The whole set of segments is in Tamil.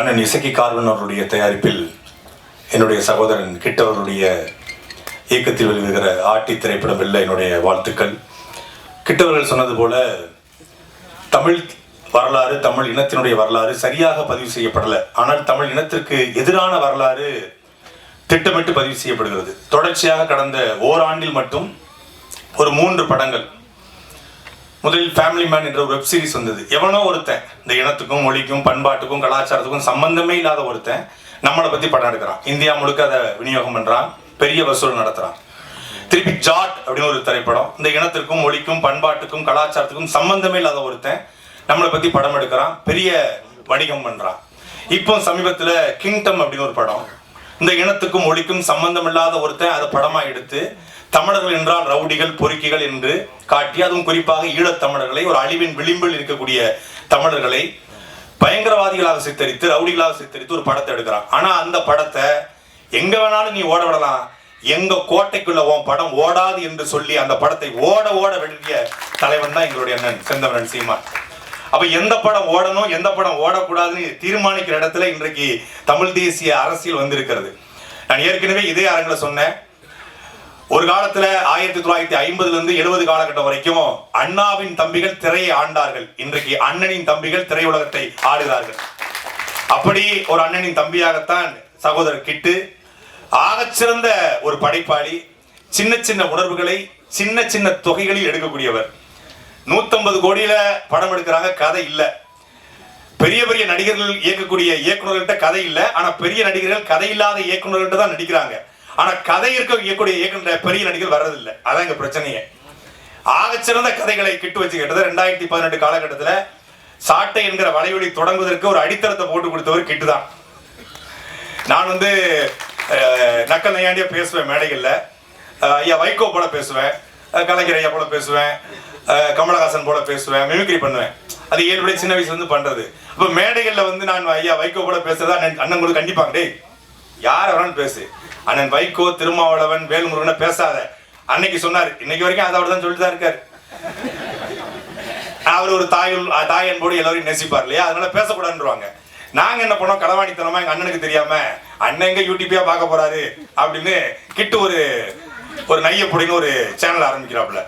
அண்ணன் இசக்கி கார்வன் அவருடைய தயாரிப்பில் என்னுடைய சகோதரன் கிட்டவருடைய இயக்கத்தில் வெளிவருகிற ஆட்டி திரைப்படம் வெல்ல என்னுடைய வாழ்த்துக்கள். கிட்டவர்கள் சொன்னது போல தமிழ் வரலாறு தமிழ் இனத்தினுடைய வரலாறு சரியாக பதிவு செய்யப்படலை. ஆனால் தமிழ் இனத்திற்கு எதிரான வரலாறு திட்டமிட்டு பதிவு செய்யப்படுகிறது. தொடர்ச்சியாக கடந்த ஓராண்டில் மட்டும் ஒரு மூன்று படங்கள் முதலில் ஃபேமிலி மேன் என்ற ஒரு வெப் சீரிஸ் வந்தது. எவனோ ஒருத்தன் இந்த இனத்துக்கும் மொழிக்கும் பண்பாட்டுக்கும் கலாச்சாரத்துக்கும் சம்பந்தமே இல்லாத ஒருத்தன் நம்மளை பத்தி படம் எடுக்கிறான். இந்தியா முழுக்க அதை விநியோகம் பண்றான் பெரிய வசூல் நடத்துறான். திருப்பி ஜாட் அப்படின்னு ஒரு திரைப்படம் இந்த இனத்திற்கும் மொழிக்கும் பண்பாட்டுக்கும் கலாச்சாரத்துக்கும் சம்பந்தமே இல்லாத ஒருத்தன் நம்மளை பத்தி படம் எடுக்கிறான் பெரிய வணிகம் பண்ணுறான் இப்போ சமீபத்தில் கிங்டம் அப்படின்னு ஒரு படம் இந்த இனத்துக்கும் மொழிக்கும் சம்பந்தம் இல்லாத ஒருத்தன் அதை படமா எடுத்து தமிழர்கள் என்றால் ரவுடிகள் பொறுக்கிகள் என்று காட்டி அதுவும் குறிப்பாக ஈழத் தமிழர்களை ஒரு அழிவின் விளிம்பில் இருக்கக்கூடிய தமிழர்களை பயங்கரவாதிகளாக சித்தரித்து ரவுடிகளாக சித்தரித்து ஒரு படத்தை எடுக்கிறான். ஆனா அந்த படத்தை எங்க வேணாலும் நீ ஓட விடலாம். எங்க கோட்டைக்குள்ள உன் படம் ஓடாது என்று சொல்லி அந்த படத்தை ஓட ஓட வெளிய தலைவன் தான் எங்களுடைய அண்ணன் செந்தமரன் சீமான். அப்ப எந்த படம் ஓடணும் எந்த படம் ஓடக்கூடாதுன்னு தீர்மானிக்கிற இடத்துல இன்றைக்கு தமிழ் தேசிய அரசியல் வந்திருக்கிறது. நான் ஏற்கனவே இதே அரங்கில் சொன்னேன். ஒரு காலத்துல ஆயிரத்தி தொள்ளாயிரத்தி ஐம்பதுல இருந்து எழுபது காலகட்டம் வரைக்கும் அண்ணாவின் தம்பிகள் திரையை ஆண்டார்கள். இன்றைக்கு அண்ணனின் தம்பிகள் திரையுலகத்தை ஆடுகிறார்கள். அப்படி ஒரு அண்ணனின் தம்பியாகத்தான் சகோதரர் கிட்டு ஆகச்சிறந்த ஒரு படைப்பாளி சின்ன சின்ன உணர்வுகளை சின்ன சின்ன தொகைகளில் எடுக்கக்கூடியவர். நூத்தம்பது கோடியில படம் எடுக்கிறாங்க கதை இல்லை. பெரிய பெரிய நடிகர்கள் இயக்கக்கூடிய இயக்குநர்கள்ட்ட கதை இல்லை. ஆனா பெரிய நடிகர்கள் கதை இல்லாத இயக்குநர்கள்ட்ட தான் நடிக்கிறாங்க. ஆனா கதை இருக்க இயக்கக்கூடிய இயக்குநர் பெரிய நடிகர் வர்றதில்லை அதான் எங்கள் பிரச்சனையே. ஆகச்சிறந்த கதைகளை கிட்டு வச்சு கேட்டது ரெண்டாயிரத்தி பதினெட்டு காலகட்டத்தில் சாட்டை என்கிற வலைவழி தொடங்குவதற்கு ஒரு அடித்தளத்தை போட்டு கொடுத்தவர் கிட்டு தான். நான் வந்து நக்கல் நையாண்டியா பேசுவேன் மேடைகளில். ஐயா வைகோ போல பேசுவேன் கலைஞர் ஐயா போல பேசுவேன் கமலஹாசன் போல பேசுவேன் மிமிக்ரி பண்ணுவேன். அது ஏழு சின்ன வயசுல இருந்து பண்றது? அப்ப மேடைகள்ல வந்து நான் ஐயா வைகோ போல பேசுறதா அண்ணன் கூட கண்டிப்பாங்க டேய் யார் வேணாலும் பேசு. அண்ணன் வைகோ திருமாவளவன் வேல்முருகனை பேசாத. அன்னைக்கு சொன்னாரு இன்னைக்கு வரைக்கும் அதை அவர் தான் சொல்லிட்டு தான் இருக்காரு. அவர் ஒரு தாயுள் தாய் அன்போடு எல்லாரையும் நேசிப்பார் இல்லையா? அதனால பேசக்கூடாதுன்றாங்க நாங்க என்ன பண்ணோம்? களவாணித்தனமா எங்க அண்ணனுக்கு தெரியாம அண்ணன் எங்க யூடியூப்பியா பார்க்க போறாரு? அப்படின்னு கிட்டு ஒரு ஒரு நையப்படின்னு ஒரு சேனல் ஆரம்பிக்கிறாப்புல.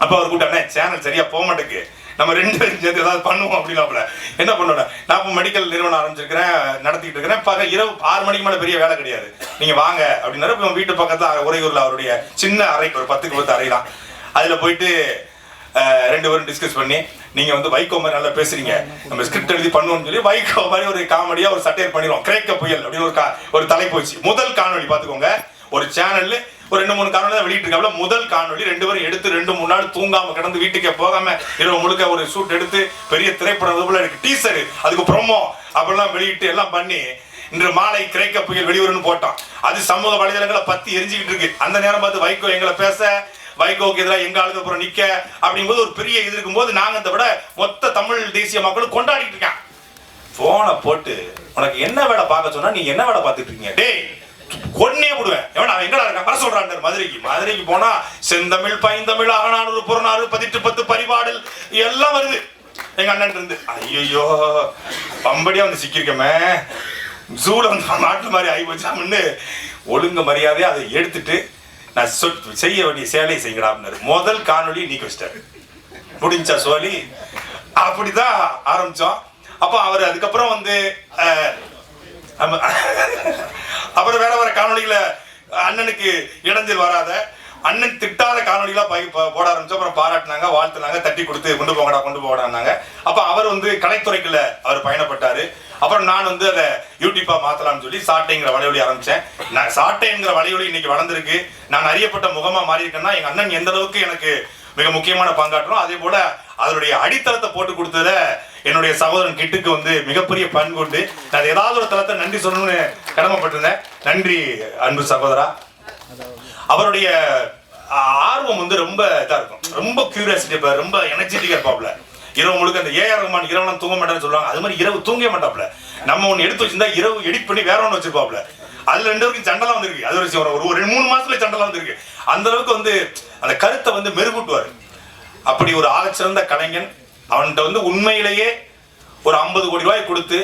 அப்போ அவர் கூப்பிட்டாண்ணே சேனல் சரியா போக மாட்டேங்குது. நம்ம ரெண்டு பேரும் சேர்ந்து ஏதாவது பண்ணுவோம் அப்படின்னாப்புல. என்ன பண்ணோட நான் இப்போ மெடிக்கல் நிறுவனம் ஆரம்பிச்சிருக்கிறேன் நடத்திட்டு இருக்கிறேன். பக இரவு ஆறு மணிக்கு மேலே பெரிய வேலை கிடையாது. நீங்க வாங்க அப்படின்னாரு. இப்போ வீட்டு பக்கத்துல உறையூரில் அவருடைய சின்ன அறை ஒரு பத்துக்கு பத்து அறை தான். அதில் போயிட்டு ரெண்டு பேரும் டிஸ்கஸ் பண்ணி நீங்க வந்து வைகோ மாதிரி நல்லா பேசுறீங்க. நம்ம ஸ்கிரிப்ட் எழுதி பண்ணுவோம்னு சொல்லி வைகோ மாதிரி ஒரு காமெடியா ஒரு சட்டையர் பண்ணிடுவோம். கிரேக்க புயல் அப்படின்னு ஒரு கா- ஒரு தலைப்பு வச்சு முதல் காணொலி பாத்துக்கோங்க ஒரு சேனல்ல ஒரு ரெண்டு மூணு காணொலி தான் வெளியிட்டு முதல் காணொலி ரெண்டு பேரும் எடுத்து ரெண்டு மூணு நாள் தூங்காம கிடந்து வீட்டுக்கே போகாம இரவு முழுக்க ஒரு ஷூட் எடுத்து பெரிய திரைப்படம் இது போல இருக்கு. டீசர் அதுக்கு ப்ரொமோ அப்படிலாம் வெளியிட்டு எல்லாம் பண்ணி இன்று மாலை கிரைக்க புயல் வெளிவரும்னு போட்டோம். அது சமூக வலைதளங்களை பத்தி எரிஞ்சுக்கிட்டு இருக்கு. அந்த நேரம் பார்த்து வைகோ எங்களை பேச வைகோக்கு எதிராக எங்க ஆளுக்கு அப்புறம் நிக்க அப்படிங்கும்போது ஒரு பெரிய இது இருக்கும்போது நாங்க அதை விட மொத்த தமிழ் தேசிய மக்களும் கொண்டாடிட்டு இருக்கேன் போனை போட்டு உனக்கு என்ன வேலை பார்க்க சொன்னா நீ என்ன வேலை பார்த்துட்டு இருக்கீங்க? டேய் கொன்னே விடுவேன். எவன் அவன் எங்கடா இருக்கான்? வர சொல்றான் மதுரைக்கு. மதுரைக்கு போனா செந்தமிழ் பைந்தமிழ் அகநானூறு புறநானூறு பதிட்டு பத்து பரிபாடல் எல்லாம் வருது. எங்க அண்ணன் இருந்து. ஐயோ பம்படியா வந்து சிக்கிருக்கமே ஜூல வந்து நாட்டு மாதிரி ஆகி போச்சாமன்னு ஒழுங்கு மரியாதையா அதை எடுத்துட்டு நான் சொல் செய்ய வேண்டிய சேலையை செய்யடா அப்படின்னாரு முதல் காணொளி நீக்கி வச்சிட்டாரு முடிஞ்சா சோழி. அப்படிதான் ஆரம்பிச்சோம். அப்போ அவர் அதுக்கப்புறம் வந்து நம்ம- அப்புறம் வேற வேற காணொலிகளை அண்ணனுக்கு இடைஞ்சல் வராத அண்ணன் திட்டாத காணொலிகளா பை போட ஆரம்பிச்சு அப்புறம் பாராட்டினாங்க வாழ்த்துனாங்க தட்டி கொடுத்து கொண்டு போங்கடா கொண்டு போகடான்னாங்க அப்ப அவர் வந்து கலைத்துறைக்குள்ள அவர் பயணப்பட்டாரு. அப்புறம் நான் வந்து அதை யூடியூப்பா மாத்தலாம்னு சொல்லி சாட்டைங்கிற வலையொலி ஆரம்பிச்சேன். நான் சாட்டைங்கிற வலையொலி இன்னைக்கு வளர்ந்துருக்கு. நான் அறியப்பட்ட முகமா மாறி இருக்கேன்னா எங்க அண்ணன் எந்த அளவுக்கு எனக்கு மிக முக்கியமான பங்காற்றும் அதே போல அதனுடைய அடித்தளத்தை போட்டு கொடுத்ததுல என்னுடைய சகோதரன் கிட்டுக்கு வந்து மிகப்பெரிய பண்பு உண்டு. நான் ஏதாவது ஒரு தளத்தை நன்றி சொல்லணும்னு கடமைப்பட்டிருந்தேன். நன்றி அன்பு சகோதரா. அவருடைய ஆர்வம் வந்து ரொம்ப இதா இருக்கும். ரொம்ப கியூரியாசிட்டி ரொம்ப எனர்ஜெட்டிக்கா இருப்பாப்ல இரவு முழுக்க அந்த ஏஆர் ரகுமான் இரவு தூங்க மாட்டேன்னு சொல்லுவாங்க. அது மாதிரி இரவு தூங்க மாட்டாப்ல நம்ம ஒன்று எடுத்து வச்சிருந்தா இரவு எடிட் பண்ணி வேற ஒன்று வச்சிருப்பாப்ல அதுல ரெண்டு வரைக்கும் சண்டெல்லாம் வந்திருக்கு. அது ஒரு ஒரு ஒரு ரெண்டு மூணு மாசத்துல சண்டெல்லாம் வந்திருக்கு. அந்த அளவுக்கு வந்து அந்த கருத்தை வந்து மெருகூட்டுவார். அப்படி ஒரு ஆகச்சிறந்த கலைஞன் அவன்கிட்ட வந்து உண்மையிலேயே ஒரு ஐம்பது கோடி ரூபாய் கொடுத்து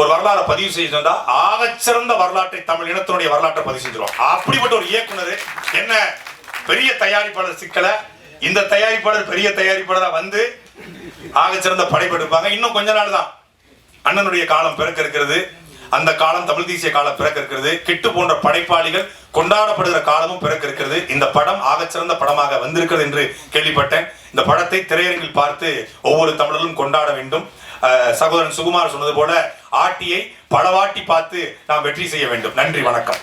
ஒரு வரலாறை பதிவு செஞ்சா ஆகச்சிறந்த வரலாற்றை தமிழ் இனத்தினுடைய வரலாற்றை பதிவு செஞ்சிடும் அப்படிப்பட்ட ஒரு இயக்குனர் என்ன பெரிய தயாரிப்பாளர் சிக்கலை இந்த தயாரிப்பாளர் பெரிய தயாரிப்பாளராக வந்து ஆகச்சிறந்த படைப்பெடுப்பாங்க. இன்னும் கொஞ்ச நாள் தான் அண்ணனுடைய காலம் பிறக்க இருக்கிறது. அந்த காலம் தமிழ் தேசிய காலம் பிறக்க இருக்கிறது கிட்டு போன்ற படைப்பாளிகள் கொண்டாடப்படுகிற காலமும் பிறக்க இருக்கிறது இந்த படம் ஆகச்சிறந்த படமாக வந்திருக்கிறது என்று கேள்விப்பட்டேன். இந்த படத்தை திரையரங்கில் பார்த்து ஒவ்வொரு தமிழர்களும் கொண்டாட வேண்டும். சகோதரன் சுகுமார் சொன்னது போல ஆட்டியை பலவாட்டி பார்த்து நாம் வெற்றி செய்ய வேண்டும். நன்றி வணக்கம்.